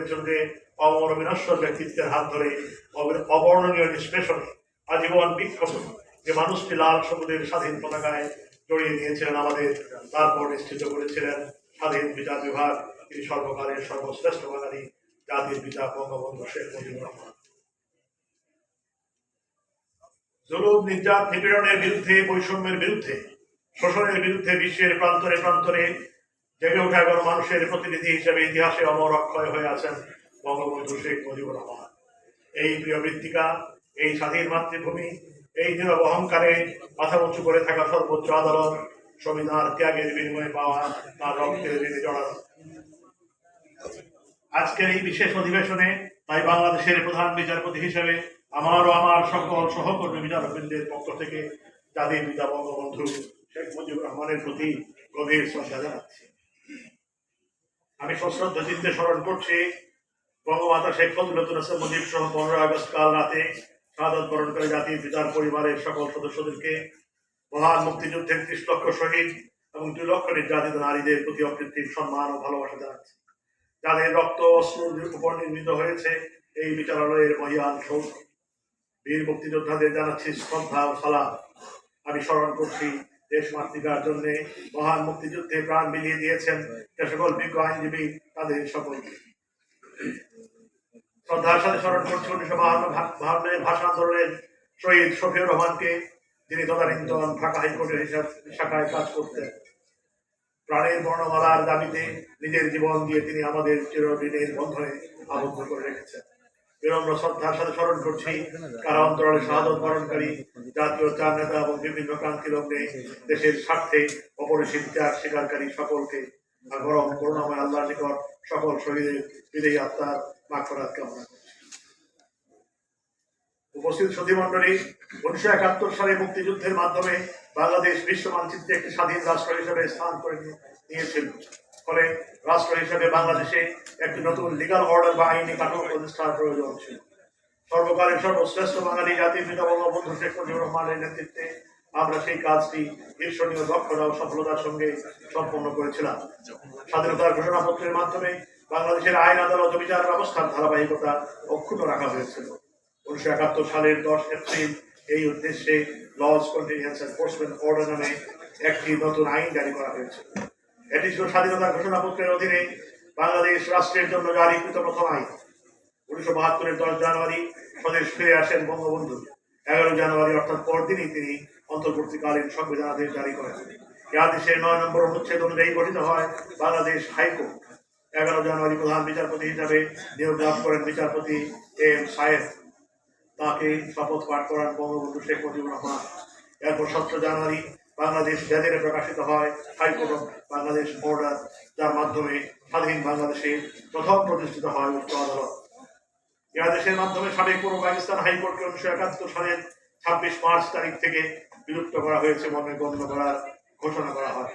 হয়েছিল যে অমর বিনশ্বর ব্যক্তিত্বের হাত ধরে অবর্ণনীয় নিষ্পেষণে আজীবন বিক্ষত যে মানুষটি লাল সবুজের স্বাধীন পতাকায় জড়িয়ে নিয়েছিলেন আমাদের তারপর নিশ্চিত করেছিলেন স্বাধীন বিচার বিভাগ। তিনি সর্বকালের সর্বশ্রেষ্ঠ বাঙালি জাতির পিতা বঙ্গবন্ধু শেখ মুজিবুর রহমান। জুলুম নির্যাত নিপীড়নের বিরুদ্ধে, বৈষম্যের বিরুদ্ধে, শোষণের বিরুদ্ধে বিশ্বের প্রান্তরে প্রান্তরে জেগে ওঠা এবং মানুষের প্রতিনিধি হিসেবে ইতিহাসে অমর অক্ষয় হয়ে আছেন বঙ্গবন্ধু শেখ মুজিবুর রহমান। এই প্রিয় মৃত্তিকা, এই স্বাধীন মাতৃভূমি, এই নীরব অহংকারে মাথা উঁচু করে থাকা সর্বোচ্চ আদালত, সংবিধান ত্যাগের বিনিময়ে পাওয়া তার রক্তের ঋণে জড়ানো। আজকের এই বিশেষ অধিবেশনে তাই বাংলাদেশের প্রধান বিচারপতি হিসেবে আমার ও আমার সকল সহকর্মী বিচারকবৃন্দের পক্ষ থেকে জাতির পিতা বঙ্গবন্ধু শেখ মুজিবুর রহমানের প্রতি গভীর শ্রদ্ধা জানাচ্ছি। আমি সশ্রদ্ধ চিত্তে স্মরণ করছি বঙ্গমাতা শেখ ফজলুল হাসান মুজিব সহ পনেরো আগস্ট কাল রাতে শাহাদত বরণকারী জাতির পিতার পরিবারের সকল সদস্যদেরকে মহান মুক্তিযুদ্ধের ত্রিশ লক্ষ শহীদ এবং দুই লক্ষ নির্যাতিত নারীদের প্রতি অকৃত্রিম সম্মান ও ভালোবাসা জানাচ্ছি। যাদের রক্ত অশ্রুর উপর নির্মিত হয়েছে, এই বিচারালয়ের মহিয়ান সৌধ বীর মুক্তিযোদ্ধাদের জানাচ্ছি শ্রদ্ধা ও সালাম। আমি স্মরণ করছি দেশ মাতৃকার জন্য মহান মুক্তিযুদ্ধে প্রাণ বিলিয়ে দিয়েছেন যে সকল বিজ্ঞ আইনজীবী তাদের সকলকে। শ্রদ্ধার সাথে স্মরণ করছি উনিশশো বাহান্ন বাহান্নের ভাষা আন্দোলনের শহীদ শফিউর রহমানকে, যিনি তদানীন্তন ঢাকা হাইকোর্টের হিসাব শাখায় কাজ করতেন। প্রাণের বর্ণমালার দাবিতে নিজের জীবন দিয়ে তিনি আমাদের চিরদিনের বন্ধনে আবদ্ধ করে রেখেছেন। বিনম্র শ্রদ্ধার সাথে স্মরণ করছি। কারা অন্তরালে বরণকারী, জাতীয় চার নেতা এবং বিভিন্ন লগ্নে দেশের স্বার্থে অপরিসীম ত্যাগ সকলকে করুণাময় নিকট সকল শহীদের আত্মার কামনা উপস্থিত উনিশশো একাত্তর সালে মুক্তিযুদ্ধের মাধ্যমে বাংলাদেশ বিশ্ব মানচিত্রে একটি স্বাধীন রাষ্ট্র হিসেবে স্থান করে নিয়েছিল। ফলে রাষ্ট্র হিসেবে বাংলাদেশে একটি নতুন লিগাল অর্ডার বা আইনি কাঠামো প্রতিষ্ঠার প্রয়োজন ছিল। সর্বকালের সর্বশ্রেষ্ঠ বাঙালি জাতির পিতা বঙ্গবন্ধু শেখ মুজিবুর রহমানের নেতৃত্বে আমরা সেই কাজটি ঈর্ষণীয় দক্ষতা ও সফলতার সঙ্গে সম্পন্ন করেছিলাম। স্বাধীনতার ঘোষণাপত্রের মাধ্যমে বাংলাদেশের আইন, আদালত বিচার ব্যবস্থার ধারাবাহিকতা অক্ষুণ্ণ রাখা হয়েছিল। উনিশশো একাত্তর সালের দশ এপ্রিল এই উদ্দেশ্যে লজ কন্টিনিউন্স এনফোর্সমেন্ট অর্ডার নামে একটি নতুন আইন জারি করা হয়েছে। এটি ছিল স্বাধীনতার ঘোষণাপত্রের অধীনে বাংলাদেশ রাষ্ট্রের জন্য জারিকৃত প্রথম আইন উনিশশো বাহাত্তরের দশ জানুয়ারি স্বদেশ ফিরে আসেন বঙ্গবন্ধু। এগারো জানুয়ারি অর্থাৎ পরদিনই তিনি অন্তর্বর্তীকালীন সংবিধানাদেশ জারি করেন। এ আদেশের নয় নম্বর অনুচ্ছেদ অনুযায়ী গঠিত হয় বাংলাদেশ হাইকোর্ট। এগারো জানুয়ারি প্রধান বিচারপতি হিসাবে নিয়োগ লাভ করেন বিচারপতি এম সায়েদ। তাকে শপথ পাঠ করান বঙ্গবন্ধু শেখ মুজিবুর রহমান। এরপর সতেরো জানুয়ারি বাংলাদেশ গেজেটে প্রকাশিত হয় হাইকোর্ট বাংলাদেশ অর্ডার যার মাধ্যমে স্বাধীন বাংলাদেশে প্রথম প্রতিষ্ঠিত হয় উচ্চ আদালত। এ আদেশের মাধ্যমে সাবেক পূর্ব পাকিস্তান হাইকোর্টকে উনিশশো একাত্তর সালের ছাব্বিশ মার্চ তারিখ থেকে বিলুপ্ত করা হয়েছে মর্মে গণ্য করার ঘোষণা করা হয়।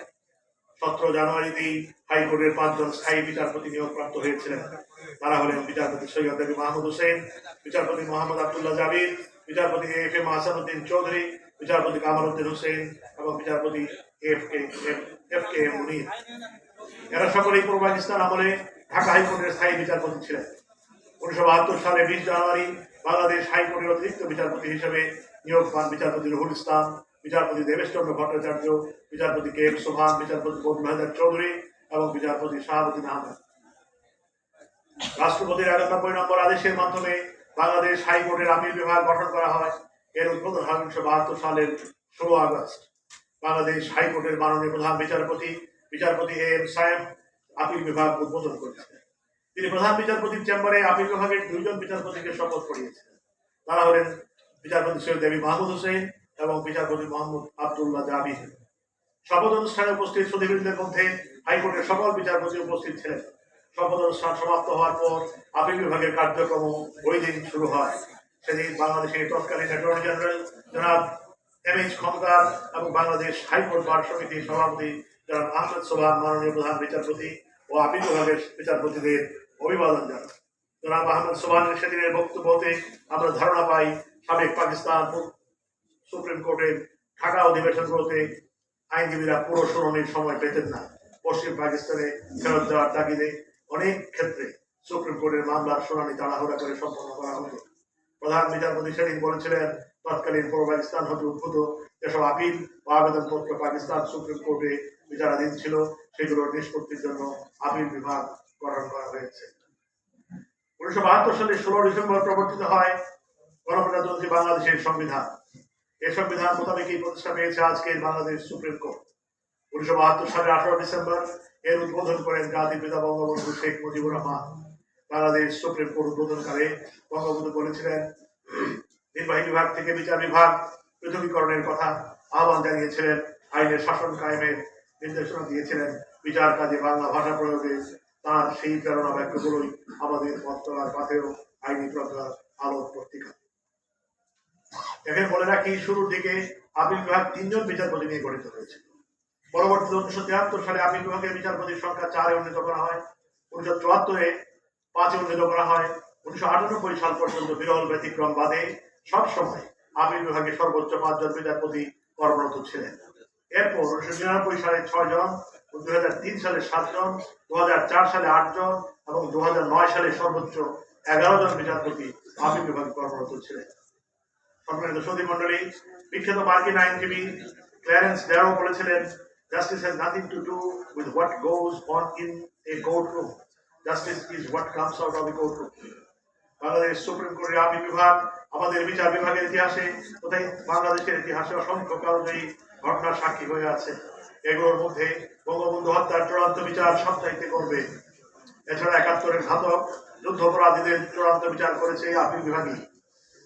সতেরো জানুয়ারিতেই হাইকোর্টের পাঁচজন স্থায়ী বিচারপতি নিয়োগপ্রাপ্ত হয়েছিলেন। তারা হলেন বিচারপতি সৈয়দ আলী মাহমুদ হোসেন, বিচারপতি মোহাম্মদ আবদুল্লাহ জাবির, বিচারপতি এফ এম হাসানুদ্দিন চৌধুরী বিচারপতি কামাল উদ্দিন হোসেন এবং বিচারপতি এফ কে এম মুনির। এরা সকলেই পূর্ব পাকিস্তান আমলে ঢাকা হাইকোর্টের স্থায়ী বিচারপতি ছিলেন। উনিশশো বাহাত্তর সালে বিশ জানুয়ারি বাংলাদেশ হাইকোর্টের অতিরিক্ত বিচারপতি হিসেবে নিয়োগ পান বিচারপতি রুহুল ইসলাম, বিচারপতি দেবেশচন্দ্র ভট্টাচার্য, বিচারপতি কে এম সোহান, বিচারপতি বদরুল হায়দার চৌধুরী এবং বিচারপতি শাহাবুদ্দিন আহমেদ। রাষ্ট্রপতির একানব্বই নম্বর আদেশের মাধ্যমে বাংলাদেশ হাইকোর্টের আপিল বিভাগ গঠন করা হয়। এর উদ্বোধন হয় উনিশশো বাহাত্তর সালের ষোলো আগস্ট। বাংলাদেশ হাইকোর্টের মাননীয় প্রধান বিচারপতি বিচারপতি এ এম সাহেব আপিল বিভাগ উদ্বোধন করেছিলেন। তিনি প্রধান বিচারপতির চেম্বারে আপিল বিভাগের দুইজন বিচারপতিকে শপথ করিয়েছিলেন। তারা হলেন বিচারপতি সৈয়দ দেবী মাহমুদ হোসেন এবং বিচারপতি মোহাম্মদ আবদুল্লাহ জাবির শপথ অনুষ্ঠানে উপস্থিত সুদীবৃন্দের মধ্যে হাইকোর্টের সকল বিচারপতি উপস্থিত ছিলেন। শপথ অনুষ্ঠান সমাপ্ত হওয়ার পর আপিল বিভাগের কার্যক্রম ওই দিন শুরু হয়। সেদিন বাংলাদেশের তৎকালীন অ্যাটর্নি জেনারেল জনাব এম এইচ খন্দকার এবং বাংলাদেশ হাইকোর্ট বার সমিতির সভাপতি জনাব আহমেদ সোহান মাননীয় প্রধান বিচারপতি ও আপিল বিভাগের বিচারপতিদের অভিবাদন জানান। জনাব আহমেদ সোহানের সেদিনের বক্তব্যতে আমরা ধারণা পাই, সাবেক পাকিস্তান সুপ্রিম কোর্টের ঢাকা অধিবেশনগুলোতে আইনজীবীরা পুরো শুনানির সময় পেতেন না। পশ্চিম পাকিস্তানে ফেরত যাওয়ার তাগিদে অনেক ক্ষেত্রে সুপ্রিম কোর্টের মামলার শুনানি তাড়াহুড়া করে সম্পন্ন করা হতো। প্রধান বিচারপতি সেদিন বলেছিলেন, তৎকালীন পূর্ব পাকিস্তান হতে উদ্ভূত যেসব আপিল ও আবেদনপত্র পাকিস্তান সুপ্রিম কোর্টে বিচারাধীন ছিল সেগুলোর নিষ্পত্তির জন্য আপিল বিভাগ গঠন করা হয়েছে। উনিশশো বাহাত্তর সালের ষোলো ডিসেম্বর প্রবর্তিত হয় গণপ্রজাতন্ত্রী বাংলাদেশের সংবিধান। এই সংবিধান মোতাবেকই প্রতিষ্ঠা পেয়েছে আজকের বাংলাদেশ সুপ্রিম কোর্ট। উনিশশো বাহাত্তর সালের আঠারো ডিসেম্বর এর উদ্বোধন করেন জাতির পিতা বঙ্গবন্ধু শেখ মুজিবুর রহমান। বাংলাদেশ সুপ্রিম কোর্ট উদ্বোধনকালে বঙ্গবন্ধু বলেছিলেন, নির্বাহী বিভাগ থেকে বিচার বিভাগ পৃথকীকরণের কথা আহ্বান জানিয়েছিলেন, আইনের শাসন কায়েমের নির্দেশনা দিয়েছিলেন, বিচার কাজে বাংলা ভাষা প্রয়োগে তার সেই প্রেরণা বাক্যগুলোই আমাদের চলার পথেও আইনি প্রজ্ঞার আলোক পত্রিকা। এখানে বলে রাখি, শুরুর দিকে আপিল বিভাগ তিনজন বিচারপতি নিয়ে গঠিত হয়েছিল। পরবর্তীতে উনিশশো তিয়াত্তর সালে আপিল বিভাগের বিচারপতির সংখ্যা চারে উন্নীত করা হয়। উনিশশো চুয়াত্তরে পাঁচে উন্নীত করা হয়, উনিশশো আটানব্বই সাল পর্যন্ত বিরল ব্যতিক্রম বাদে সবসময় আপিল বিভাগের সর্বোচ্চ পাঁচজন বিচারপতি কর্মরত ছিলেন। এরপর উনিশশো নিরানব্বই সালে ছয় জন, দুই হাজার তিন সালে সাতজন দু হাজার চার সালে আটজন এবং দু হাজার নয় সালে সর্বোচ্চ এগারো জন বিচারপতি আপিল বিভাগে কর্মরত ছিলেন। সম্মানিত সৌদি মন্ডলী বিখ্যাত মার্কিন আইনজীবী ক্ল্যারেন্স ড্যারো বলেছিলেন justice has nothing to do with what goes on in a court room justice is what comes out of a court Bangladesh supreme কোর্টের আপিল বিভাগ, আমাদের বিচার বিভাগের ইতিহাসে তথা বাংলাদেশের ইতিহাসে অসংখ্য কারণেই ঘটনার সাক্ষী হয়ে আছে। এগুলোর মধ্যে বঙ্গবন্ধু হত্যার চূড়ান্ত বিচার সপ্তাহিতে করবে। এছাড়া একাত্তরের ঘাতক যুদ্ধাপরাধীদের চূড়ান্ত বিচার করেছে এই আপিল বিভাগই।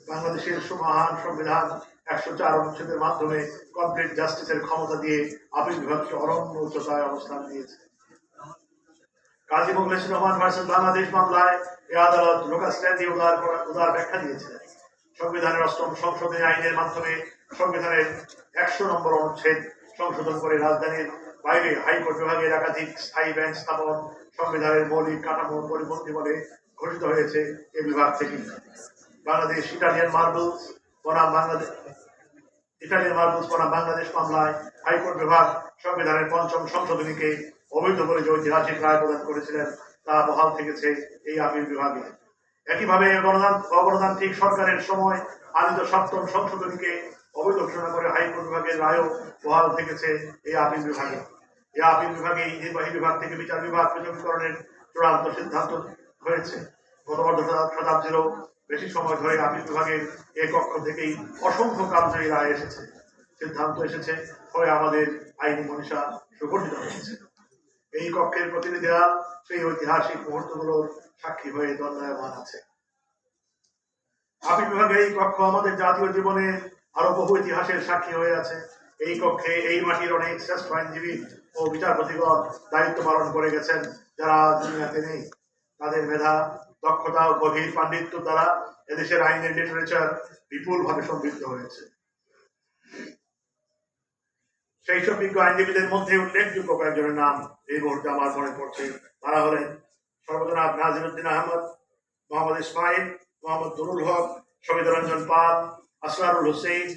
বাংলাদেশের সুমহান সংবিধান একশো চার অনুচ্ছেদের মাধ্যমে কমপ্লিট জাস্টিসের ক্ষমতা দিয়ে আপিল বিভাগকে অরণ্য উচ্চতায় অবস্থান দিয়েছে। কাজী মোগলেশ্বর রহমান ভার্সেস বাংলাদেশ মামলায় এ আদালত লোকাল স্ট্যান্ডি উদার উদার ব্যাখ্যা দিয়েছিলেন সংবিধানের অষ্টম সংশোধনী আইনের মাধ্যমে সংবিধানের একশো নম্বর অনুচ্ছেদ সংশোধন করে রাজধানীর বাইরে হাইকোর্ট বিভাগের একাধিক স্থায়ী ব্যাংক স্থাপন সংবিধানের মৌলিক কাঠামো পরিপন্থী বলে ঘোষিত হয়েছে এ বিভাগ থেকে। বাংলাদেশ, ইটালিয়ান মার্বলস বনাম বাংলাদেশ, ইটালিয়ান মার্বলস বনাম বাংলাদেশ মামলায় হাইকোর্ট বিভাগ সংবিধানের পঞ্চম সংশোধনীকে অবৈধ বলে যে ঐতিহাসিক রায় প্রদান করেছিলেন তা বহাল থেকেছে এই আপিল বিভাগে একইভাবে অগণতান্ত্রিক সরকারের সময় আনিত সপ্তম সংশোধনীকে অবৈধ ঘোষণা করে হাইকোর্ট বিভাগের রায়ও বহাল থেকেছে। এই আপিল বিভাগে এই আপিল বিভাগে নির্বাহী বিভাগ থেকে বিচার বিভাগ পৃথকীকরণের চূড়ান্ত সিদ্ধান্ত হয়েছে গত অর্ধ শতাব্দীরও বেশি সময় ধরে আপিল বিভাগের এই কক্ষ থেকেই অসংখ্য কার্যই রায় এসেছে সিদ্ধান্ত এসেছে ফলে আমাদের আইনি মনীষা সুগঠিত হয়েছে এই কক্ষের প্রতিনিধিরা সেই ঐতিহাসিক মুহূর্তগুলোর সাক্ষী হয়ে দণ্ডায়মান আছে। আপিল বিভাগের এই কক্ষ আমাদের জাতীয় জীবনের আরও বহু ইতিহাসের সাক্ষী হয়ে আছে। এই কক্ষে এই মাটির অনেক শ্রেষ্ঠ আইনজীবী ও বিচারপতিগণ দায়িত্ব পালন করে গেছেন, যারা দুনিয়াতে নেই। তাদের মেধা, দক্ষতা ও গভীর পাণ্ডিত্য দ্বারা এদেশের আইনের লিটারেচার বিপুলভাবে সমৃদ্ধ হয়েছে। সেই সব বিজ্ঞ আইনজীবীদের মধ্যে উল্লেখযোগ্য কয়েকজনের নাম এই মুহূর্তে আমার মনে পড়ছে। তারা হলেন সর্বজনাব Naziruddin Ahmad, Mohammad Ismail, Mohammad Nurul Haque Shahid Ranjan Pal Asrarul Hossain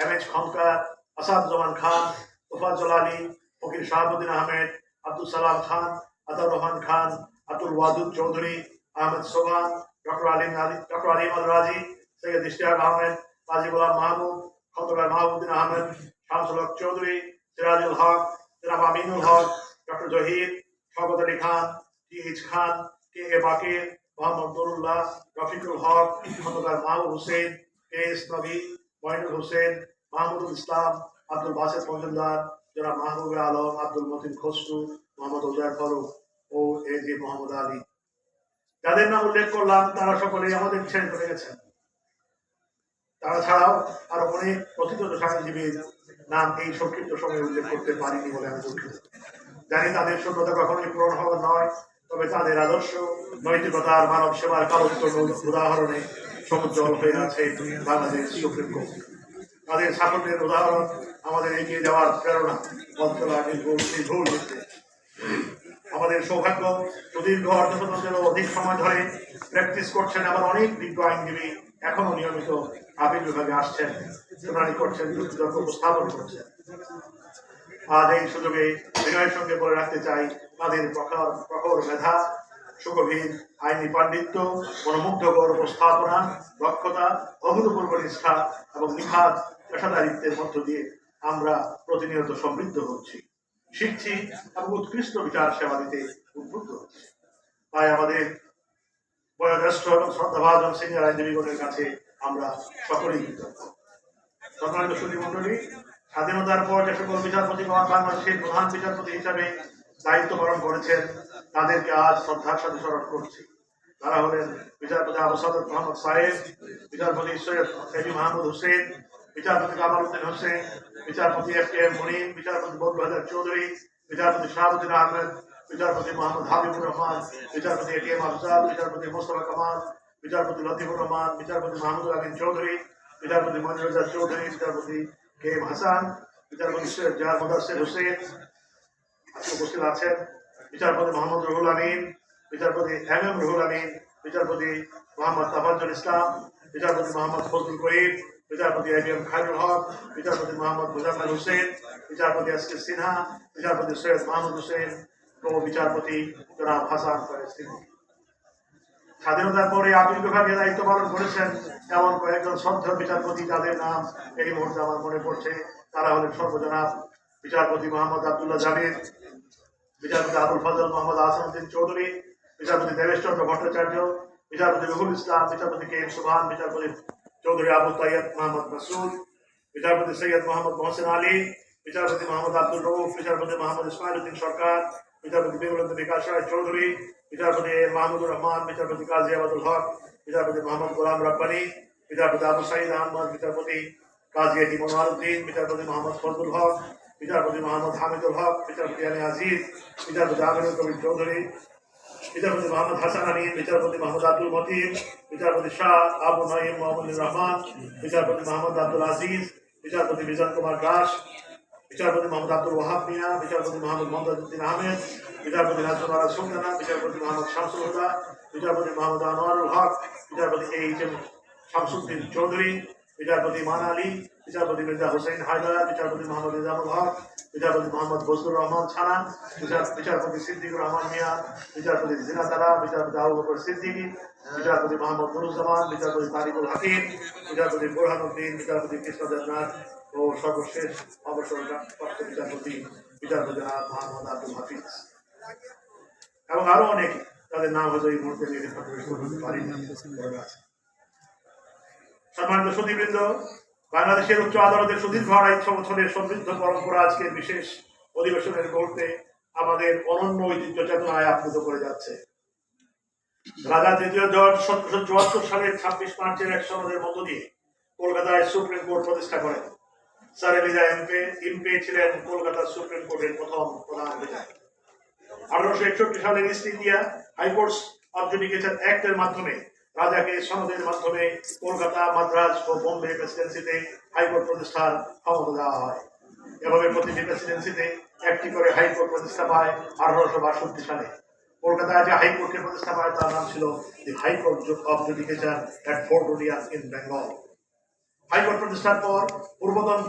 M H Khondkar Asaduzzaman Khan Tofazzal Ali, Fakir Shahabuddin Ahmed, Abdul Salam Khan, Ataur Rahman Khan Atul Wadud Chowdhury, Ahmed Sohan doctor Alim Ali doctor Alim Al Razi, Syed Ishtiaq Ahmed Kazi Golam মাহবুব খন্দকার মাহবুদ্দিন আহমেদ, শামসুল হক চৌধুরী সিরাজুল হক, জনাব Aminul Haque, doctor Zahir Shawkat Ali Khan, T H Khan, K A Bakir, Mohammad Nurullah, Rafiqul Haque, Khondokar Mahbub Hossain, K S Nabi Mohinul Hossain, Mahmudul ইসলাম, আব্দুল বাসেদ মজুমদার, জনাব মাহবুব আলম, আব্দুল মতিন খসরু, মোহাম্মদ উজার ফারুক ও এ জি মোহাম্মদ আলী। যাদের নাম উল্লেখ করলাম, তারা সকলেই আমাদের ছেড়ে চলে গেছেন। তারা ছাড়াও আরও অনেক প্রথিত আইনজীবীর নাম এই সংক্ষিপ্ত সময়ে উল্লেখ করতে পারিনি বলে আমি দুঃখিত। জানি তাদের সভ্যতা কখনোই পূরণ হওয়ার নয়, তবে তাদের আদর্শ নৈতিকতা আর মানব সেবার কালোত্তর উদাহরণে সমুজ্জ্বল হয়ে আছে বাংলাদেশ সুপ্রিম কোর্ট। তাদের সাফল্যের উদাহরণ আমাদের এগিয়ে যাওয়ার প্রেরণা নির্দেশ আমাদের সৌভাগ্য, সুদীর্ঘ অর্ধশতাব্দীরও অধিক সময় ধরে প্র্যাকটিস করছেন আবার অনেক বিজ্ঞ আইনজীবী এখনও নিয়মিত আপিল বিভাগে আসছেন, শুনানি করছেন যুক্তিতর্ক উপস্থাপন করছেন। আজ এই সুযোগে বিনয়ের সঙ্গে বলে রাখতে চাই, তাদের প্রখর প্রখর মেধা, সুগভীর আইনি পাণ্ডিত্য, মনোমুগ্ধকর উপস্থাপনা, দক্ষতা, অভূতপূর্ব নিষ্ঠা এবং নিখাত পেশাদারিত্বের মধ্য দিয়ে আমরা প্রতিনিয়ত সমৃদ্ধ হচ্ছি, শিখছি এবং উৎকৃষ্ট বিচার সেবা দিতে উদ্বুদ্ধ হচ্ছি। তাই আমাদের প্রধান বিচারপতি হিসাবে দায়িত্ব পালন করেছেন, তাদেরকে আজ শ্রদ্ধার সাথে স্মরণ করছি। তারা হলেন বিচারপতি আবু মোহাম্মদ সাহেব বিচারপতি সৈয়দ মাহমুদ হোসেন, বিচারপতি কামাল উদ্দিন হোসেন, বিচারপতি এফ কে এম মনিম বিচারপতি হাজার চৌধুরী, বিচারপতি শাহাবুদ্দিন আহমেদ বিচারপতি মোহাম্মদ হাবিবুর রহমান, বিচারপতি এ টি এম আফজাল বিচারপতি মোস্তফা কামাল, বিচারপতি লতিফুর রহমান, বিচারপতি মাহমুদুল আমিন চৌধুরী, বিচারপতি মনির রেজা চৌধুরী, বিচারপতি কে এম হাসান, বিচারপতি জাহার মুদাসির হোসেন উপস্থিত আছেন, বিচারপতি মোহাম্মদ রুহুল আমিন, বিচারপতি এম এম রুহুল আমিন, বিচারপতি মোহাম্মদ তাফাজুল ইসলাম, বিচারপতি মোহাম্মদ ফজলুল করিম, বিচারপতি A B M Khairul Haque, বিচারপতি মোহাম্মদ মুজাম্মেল হোসেন, বিচারপতি এস কে সিনহা, বিচারপতি সৈয়দ মাহমুদ হোসেন বিচারপতি জনাব হাসান স্বাধীনতার পরে আপিল বিভাগে দায়িত্ব পালন করেছেন এমন কয়েকজন শ্রদ্ধ বিচারপতি যাদের নাম এই মুহূর্তে আমার মনে পড়ছে। তারা হলেন সর্বজনাব বিচারপতি মোহাম্মদ আবদুল্লাহ জামির বিচারপতি আবুল ফজল মোহাম্মদ আসানুদ্দিন চৌধুরী, বিচারপতি দেবেশ চন্দ্র ভট্টাচার্য, বিচারপতি রুহুল ইসলাম, বিচারপতি কে এম সুবহান, বিচারপতি চৌধুরী আবু তাইয়দ মোহাম্মদ মাসুদ বিচারপতি সৈয়দ মোহাম্মদ মোহসেন আলী, বিচারপতি মোহাম্মদ আব্দুল রউফ, বিচারপতি মোহাম্মদ ইসমাইল উদ্দিন সরকার বিচারপতি বিমলুদ্দিন বিকাশ রায় চৌধুরী, বিচারপতি মাহমুদুর রহমান, বিচারপতি কাজী আবাদুল হক, বিচারপতি মোহাম্মদ গোলাম রাব্বানি, বিচারপতি আবু সাইদ আহমদ, বিচারপতি কাজী এটি মনোয়ারুদ্দিন বিচারপতি মোহাম্মদ ফজলুল হক, বিচারপতি মোহাম্মদ হামিদুল হক, বিচারপতি আলী আজিজ, বিচারপতি আমিনুল কবির চৌধুরী, বিচারপতি মোহাম্মদ হাসান আলী বিচারপতি মোহাম্মদ আব্দুল মতিন, বিচারপতি শাহ আবু নঈম মোহাম্মদ রহমান, বিচারপতি মোহাম্মদ আব্দুল আজিজ, বিচারপতি বিজন কুমার দাস বিচারপতি মোহাম্মদ আব্দুল ওয়াহাব মিয়া, বিচারপতি মোহাম্মদ মোহাম্মদুদ্দিন আহমেদ, বিচারপতি নাজমুল সুলতানা, বিচারপতি মোহাম্মদ শামসুল হুদা, বিচারপতি মোহাম্মদ আনোয়ারুল হক, বিচারপতি এইচ এম শামসুদ্দিন চৌধুরী, বিচারপতি মান আলী, বিচারপতি মির্জা হোসেন হায়দার, বিচারপতি মোহাম্মদ নিজামুল হক, বিচারপতি মোহাম্মদ ফজলুর রহমান ছানা বিচার- বিচারপতি সিদ্দিকুর রহমান মিয়া, বিচারপতি জিনা তারা, বিচারপতি আবু বকর সিদ্দিকী, বিচারপতি মোহাম্মদ নুরুজ্জামান, বিচারপতি তারিকুল হাকিম, বিচারপতি বোরহানুদ্দিন, বিচারপতি কৃষ্ণদেব নাথ ও সর্বশেষ বিচারপতি বিচারপতি মোহাম্মদ আব্দুল হাফিজ এবং আরও অনেকে, তাদের নাম হয়তো এই মুহূর্তে মনে। সম্মানিত সুদীবৃন্দ বাংলাদেশের উচ্চ আদালতের সুদীর্ঘ আড়াইশো বছরের সমৃদ্ধ পরম্পরা আজকের বিশেষ অধিবেশনের মুহূর্তে আমাদের অনন্য ঐতিহ্য চেতনায় আপ্লুত করে যাচ্ছে। রাজা তৃতীয় জর্জ সতেরোশো চুয়াত্তর সালের ছাব্বিশ মার্চের এক সনদের মধ্য দিয়ে কলকাতায় সুপ্রিম কোর্ট প্রতিষ্ঠা করেন। কলকাতা সুপ্রিম কোর্টের প্রথম প্রধান আঠারোশো একষট্টি ইস্ট ইন্ডিয়া মাধ্যমে, রাজাকে মাধ্যমে কলকাতা, মাদ্রাজ ও বোম্বে প্রেসিডেন্সিতে হাইকোর্ট দেওয়া হয়। এভাবে প্রতিটি প্রেসিডেন্সিতে একটি করে হাইকোর্ট প্রতিষ্ঠা পায় আঠারোশো বাষট্টি সালে। কলকাতায় প্রতিষ্ঠা পায় তার নাম ছিল high court of judicature in Bengal high court প্রতিষ্ঠার পর পূর্বতন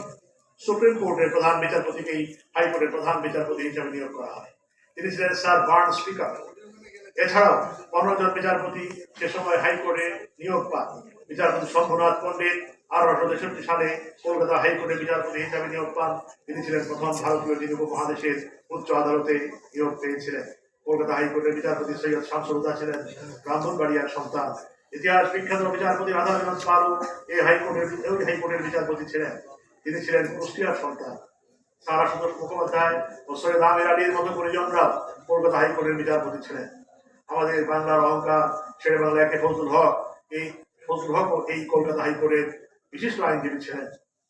সুপ্রিম কোর্টের প্রধান বিচারপতিকেই হাইকোর্টের প্রধান বিচারপতি হিসেবে নিয়োগ করা হয়। তিনি ছিলেন স্যার বার্ন স্পিকার। এছাড়াও পনেরো জন বিচারপতি সে সময় হাইকোর্টে নিয়োগ পান। বিচারপতি শম্ভুনাথ পণ্ডিত আঠারোশো তেষট্টি সালে কলকাতা হাইকোর্টে বিচারপতি হিসাবে নিয়োগ পান। তিনি ছিলেন প্রথম ভারতীয় যিনি উপমহাদেশের উচ্চ আদালতে নিয়োগ পেয়েছিলেন। কলকাতা হাইকোর্টের বিচারপতি সৈয়দ শামসুলদা ছিলেন ব্রাহ্মণবাড়িয়ার সন্তান। ইতিহাস বিখ্যাত বিচারপতি রাধারনাথ পারু এই হাইকোর্টের এই হাইকোর্টের বিচারপতি ছিলেন। তিনি ছিলেন কুষ্টিয়ার সন্তান সারা সুন্দর মুখোপাধ্যায় ও সৈয়দ আমির আলীর মতো পরিজনরা কলকাতা হাইকোর্টের বিচারপতি ছিলেন। আমাদের বাংলার অহংকার, ছেড়ে বাংলা একে ফজলুল হক, এই ফজলুল হক এই কলকাতা হাইকোর্টের বিশিষ্ট আইনজীবী ছিলেন।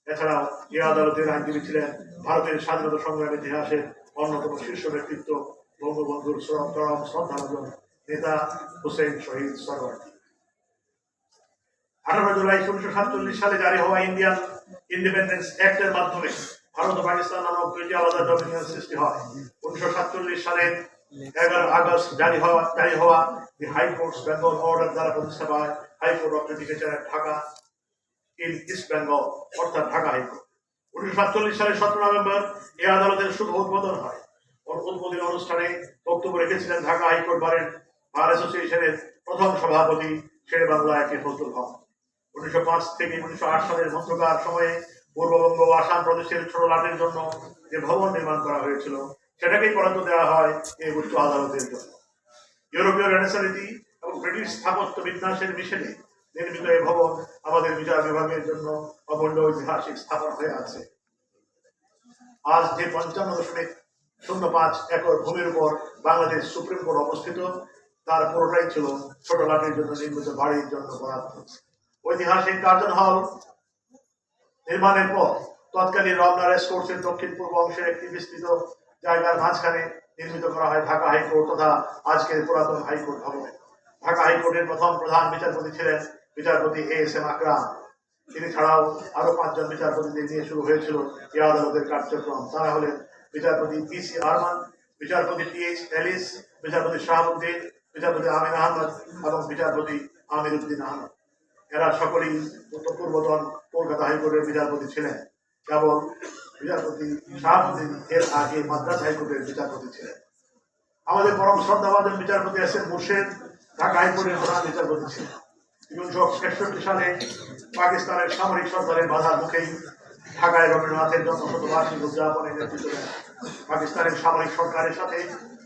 এছাড়াও এ আদালতের আইনজীবী ছিলেন। ভারতের স্বাধীনতা সংগ্রামের ইতিহাসের অন্যতম শীর্ষ ব্যক্তিত্ব, বঙ্গবন্ধুর শ্রদ্ধাভাজন নেতা হুসেন শহীদ সরওয়ার আঠারো জুলাই উনিশশো সাতচল্লিশ সালে জারি হওয়া ইন্ডিয়ান ইন্ডিপেন্ডেন্স অ্যাক্টের মাধ্যমে ভারত ও পাকিস্তান নামক দুইটি আলাদা ডমিনিয়ন সৃষ্টি হয়। উনিশশো সাতচল্লিশ সালের এগারো আগস্ট জারি হওয়া জারি হওয়া দি হাইকোর্টস বেঙ্গল অর্ডার দ্বারা প্রতিষ্ঠা পায় high court of education Dhaka in east Bengal অর্থাৎ ঢাকা হাইকোর্ট উনিশশো সাতচল্লিশ সালের সতেরো নভেম্বর এই আদালতের শুভ উদ্বোধন হয়। উদ্বোধনী অনুষ্ঠানে বক্তব্য রেখেছিলেন ঢাকা হাইকোর্ট বারের বার অ্যাসোসিয়েশনের প্রথম সভাপতি শেরে বাংলা একে ফজলুল হক। উনিশশো পাঁচ থেকে উনিশশো আট সালের মধ্যকার সময়ে পূর্ববঙ্গ ও আসাম প্রদেশের জন্য যে ভবন নির্মাণ করা হয়েছিল, সেটাকেই বরাদ্দ দেওয়া হয় এই উচ্চ আদালতের জন্য। ইউরোপীয় রেনেসাঁ রীতি এবং ব্রিটিশ স্থাপত্য বিন্যাসের মিশেলে নির্মিত এই ভবন আমাদের বিচার বিভাগের জন্য অমূল্য ঐতিহাসিক স্থাপন হয়ে আছে। আজ যে পঞ্চান্ন দশমিক শূন্য পাঁচ একর ভূমির উপর বাংলাদেশ সুপ্রিম কোর্ট অবস্থিত, তার পুরোটাই ছিল ছোট লাটের জন্য নির্মিত বাড়ির জন্য বরাদ্দ। ঐতিহাসিক কার্জন হল নির্মাণের পর তৎকালীন রমনা রেস কোর্সের দক্ষিণ পূর্ব অংশের একটি বিস্তৃত জায়গার মাঝখানে নির্মিত করা হয় ঢাকা হাইকোর্ট তথা আজকের পুরাতন হাইকোর্ট ভবনে। ঢাকা হাইকোর্টের প্রথম প্রধান বিচারপতি ছিলেন বিচারপতি এ এস এম আকরাম। তিনি ছাড়াও আরও পাঁচজন বিচারপতিদের নিয়ে শুরু হয়েছিল এই আদালতের কার্যক্রম। তারা হলেন বিচারপতি পি সি আরমান, বিচারপতি টি এইচ এলিস, বিচারপতি শাহাবুদ্দিন, বিচারপতি আমিন আহমদ এবং বিচারপতি আমির উদ্দিন আহমদ। এরা সকলেই পূর্বতন কলকাতা হাইকোর্টের বিচারপতি ছিলেন কেবল বিচারপতি শাহাবুদ্দিন এর আগে মাদ্রাস হাইকোর্টের বিচারপতি ছিলেন। আমাদের পরম শ্রদ্ধাভাজন বিচারপতি এস এম মুর্শেদ ঢাকা হাইকোর্টের প্রধান বিচারপতি ছিলেন। উনিশশো ছেষট্টি সালে পাকিস্তানের সামরিক সরকারের বাধার মুখেই ঢাকায় রবীন্দ্রনাথের উদযাপনের নেতৃত্ব পাকিস্তানের সামরিক সরকারের সাথে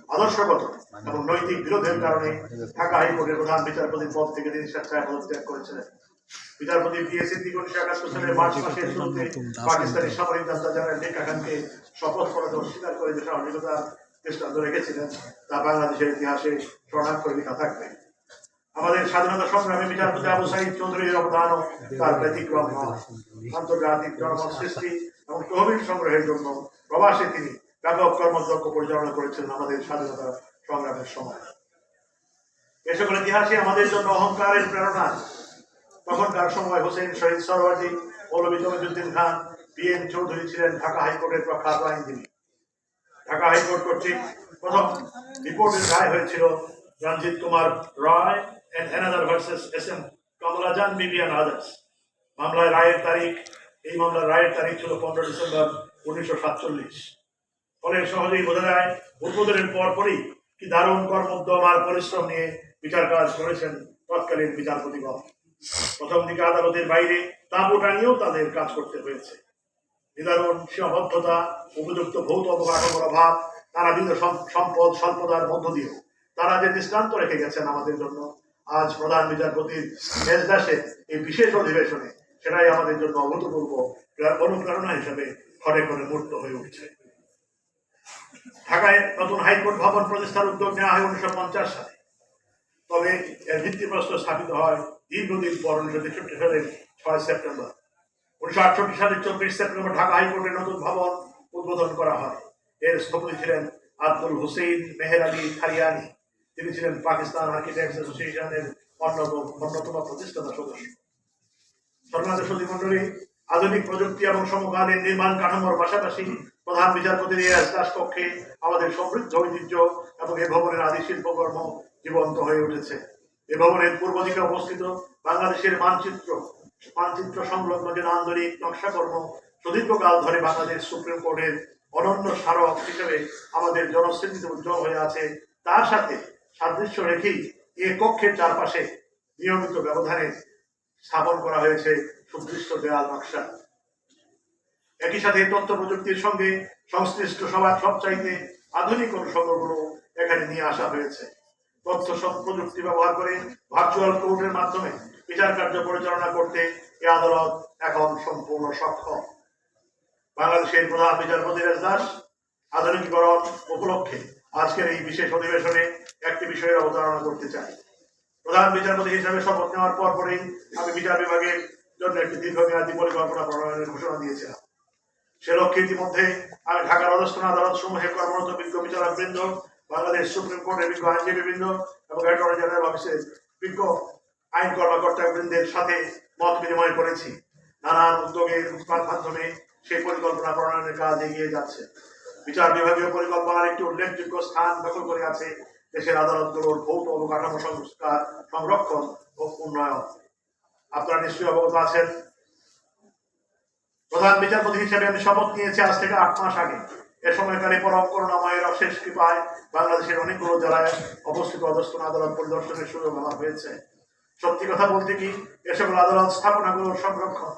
আদর্শগত এবং নৈতিক বিরোধের কারণে ঢাকা হাইকোর্টের প্রধান বিচারপতির পদ থেকে তিনি স্বেচ্ছায় পদত্যাগ করেছিলেন। বিচারপতি বি এস সিদ্দিক উনিশশো একাত্তর সালের মার্চ শুরুতে পাকিস্তানি সামরিক খানকে শপথ অস্বীকার করে যে রেখেছিলেন, তা বাংলাদেশের ইতিহাসে স্বর্ণাক্ষরে লেখা থাকবে। আমাদের স্বাধীনতা সংগ্রামে বিচারপতি আবু সাইদ চৌধুরীর অবদানও তার ব্যতিক্রম, আন্তর্জাতিক জনমত সৃষ্টি এবং তহবিল সংগ্রহের জন্য প্রবাসে তিনি ব্যাপক কর্মযজ্ঞ পরিচালনা করেছিলেন আমাদের স্বাধীনতা সংগ্রামের সময়। এ সকল ইতিহাসে আমাদের জন্য অহংকারের প্রেরণা। তখনকার সময় হোসেন শহীদ সরওয়ার্দী মৌলভী তমিজুদ্দিন খান বি এন চৌধুরী ছিলেন ঢাকা হাইকোর্টের প্রখ্যাত আইনজীবী। ঢাকা হাইকোর্ট কর্তৃক প্রথম রিপোর্টের রায় হয়েছিল Ranjit Kumar Roy and another versus S M Kamalajan Bibi and others মামলায় রায়ের তারিখ, এই মামলার রায়ের তারিখ ছিল পনেরো ডিসেম্বর উনিশশো সাতচল্লিশ। ফলে সহজেই বোঝা যায়, উদ্বোধনের পর পরই কি দারুণ কর্মোদ্যম আর পরিশ্রম নিয়ে বিচার কাজ করেছেন তৎকালীন বিচারপতিগণ প্রথম দিকে আদালতের বাইরে তাঁবু টানিয়েও তাদের কাজ করতে হয়েছে। নিদারুণ সীমাবদ্ধতা, উপযুক্ত ভৌত অবকাঠামোর অভাব সম- সম্পদ, স্বল্পতার মধ্য দিয়েও। তারা যে দৃষ্টান্ত রেখে গেছেন আমাদের জন্য, আজ প্রধান বিচারপতির মেজদাসে এই বিশেষ অধিবেশনে সেটাই আমাদের জন্য অভূতপূর্ব প্রের- অনুপ্রেরণা হিসেবে ঘরে ঘরে মূর্ত হয়ে উঠছে। ঢাকায় নতুন হাইকোর্ট ভবন প্রতিষ্ঠার উদ্যোগ নেওয়া হয় উনিশশো পঞ্চাশ সালে। তবে এর ভিত্তিপ্রস্তর স্থাপিত হয় দীর্ঘদিন পর উনিশশো তেষট্টি সালের ছয় সেপ্টেম্বর। উনিশশো আটষট্টি সালের চব্বিশ সেপ্টেম্বর ঢাকা হাইকোর্টের নতুন ভবন উদ্বোধন করা হয়। এর স্থপতি ছিলেন আব্দুল হুসেইন মেহের আলী খারিয়ানি তিনি ছিলেন পাকিস্তান আর্কিটেক্টস অ্যাসোসিয়েশনের অন্যতম অন্যতম প্রতিষ্ঠাতা সদস্য। সম্মানিত সুধী মন্ডলী আধুনিক প্রযুক্তি এবং সমকালীন নির্মাণ কাঠামোর পাশাপাশি প্রধান বিচারপতির এই কক্ষে আমাদের সমৃদ্ধ ঐতিহ্য এবং এ ভবনের আদি শিল্পকর্ম জীবন্ত হয়ে উঠেছে। এ ভবনের পূর্ব দিকে অবস্থিত বাংলাদেশের মানচিত্র মানচিত্র সংলগ্ন যে নান্দনিক নকশাকর্ম সুদীর্ঘকাল ধরে বাংলাদেশ সুপ্রিম কোর্টের অনন্য স্মারক হিসেবে আমাদের জনস্মৃতিতে উজ্জ্বল হয়ে আছে, তার সাথে সাদৃশ্য রেখেই এ কক্ষের চারপাশে নিয়মিত ব্যবধানে স্থাপন করা হয়েছে সুদৃষ্ট দেয়াল নকশা। একই সাথে তথ্য প্রযুক্তির সঙ্গে সংশ্লিষ্ট সবার সবচাইতে আধুনিক অনুষঙ্গগুলো এখানে নিয়ে আসা হয়েছে। তথ্য প্রযুক্তি ব্যবহার করে ভার্চুয়াল কোর্টের মাধ্যমে বিচার কার্য পরিচালনা করতে এ আদালত এখন সম্পূর্ণ সক্ষম। বাংলাদেশের প্রধান বিচারপতির দাস, আধুনিকীকরণ উপলক্ষে আজকের এই বিশেষ অধিবেশনে একটি বিষয়ে অবতারণা করতে চাই। প্রধান বিচারপতি হিসাবে শপথ নেওয়ার পর পরেই আমি বিচার বিভাগের জন্য একটি দীর্ঘমেয়াদী পরিকল্পনা প্রণয়নের ঘোষণা দিয়েছিলাম। সে লক্ষ্যে ইতিমধ্যে আমি ঢাকার অধস্থন আদালত সমূহে কর্মরত বিজ্ঞ বিচারক বৃন্দ বাংলাদেশ সুপ্রিম কোর্টের বিজ্ঞ আইনজীবী বৃন্দ এবং অ্যাটর্নি জেনারেল অফিসের বিজ্ঞ আইন কর্মকর্তা বৃন্দের সাথে মত বিনিময় করেছি। নানান উদ্যোগের মাধ্যমে সেই পরিকল্পনা প্রণয়নের কাজ এগিয়ে যাচ্ছে। বিচার বিভাগীয় পরিকল্পনার একটি উল্লেখযোগ্য স্থান দখল করে আছে দেশের আদালতগুলোর ভৌত অবকাঠামো সংস্কার, সংরক্ষণ ও উন্নয়ন। আপনারা নিশ্চয়ই অবগত আছেন। প্রধান বিচারপতি হিসেবে আমি শপথ নিয়েছি আজ থেকে আট মাস আগে। এ সময়কালে পরম করুণাময়ের অশেষ কৃপায় বাংলাদেশের অনেকগুলো জেলায় অবস্থিত অধস্তন আদালত পরিদর্শনের সুযোগ আমার হয়েছে। সত্যি কথা বলতে কি, এ সকল আদালত স্থাপনাগুলোর সংরক্ষণ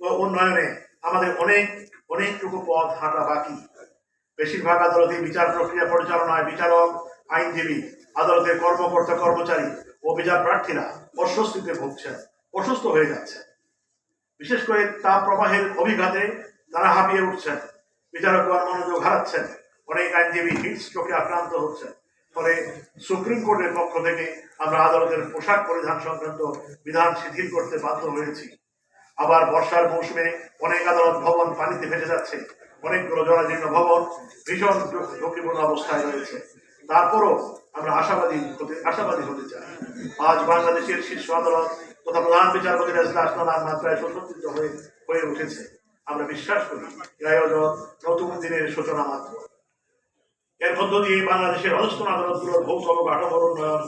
ও উন্নয়নে আমাদের অনেক, অনেকটুকু পথ হাঁটা বাকি। বেশিরভাগ আদালতে বিচার প্রক্রিয়া পরিচালনায় বিচারক, আইনজীবী, আদালতের কর্মকর্তা, কর্মচারী ও বিচার প্রার্থীরা অস্বস্তিতে ভুগছেন অসুস্থ হয়ে যাচ্ছে বিশেষ করে তাপ প্রবাহের অভিঘাতে তারা হাঁপিয়ে উঠছেন। বিচারকগণ মনোযোগ হারাচ্ছেন। অনেক আইনজীবী হিট স্ট্রোকে আক্রান্ত হচ্ছেন। ফলে সুপ্রিম কোর্টের পক্ষ থেকে আমরা আদালতের পোশাক পরিধান সংক্রান্ত বিধান শিথিল করতে বাধ্য হয়েছি। আবার বর্ষার মৌসুমে অনেক আদালত ভবন পানিতে ভেসে যাচ্ছে। অনেকগুলো জরাজীর্ণ ভবন, ভীষণ ঝুঁকিপূর্ণ অবস্থায় রয়েছে। তারপরও আমরা আশাবাদী হতে আশাবাদী হতে চাই। আজ বাংলাদেশের শীর্ষ আদালত তথা প্রধান বিচারপতি নানার মাত্রায় সুসজ্জিত হয়ে হয়ে উঠেছে। আমরা বিশ্বাস করি আয়োজন নতুন দিনের সূচনা মাত্র। এর মধ্য দিয়ে বাংলাদেশের অধস্তন আদালতগুলোর ভৌত কাঠামোর উন্নয়ন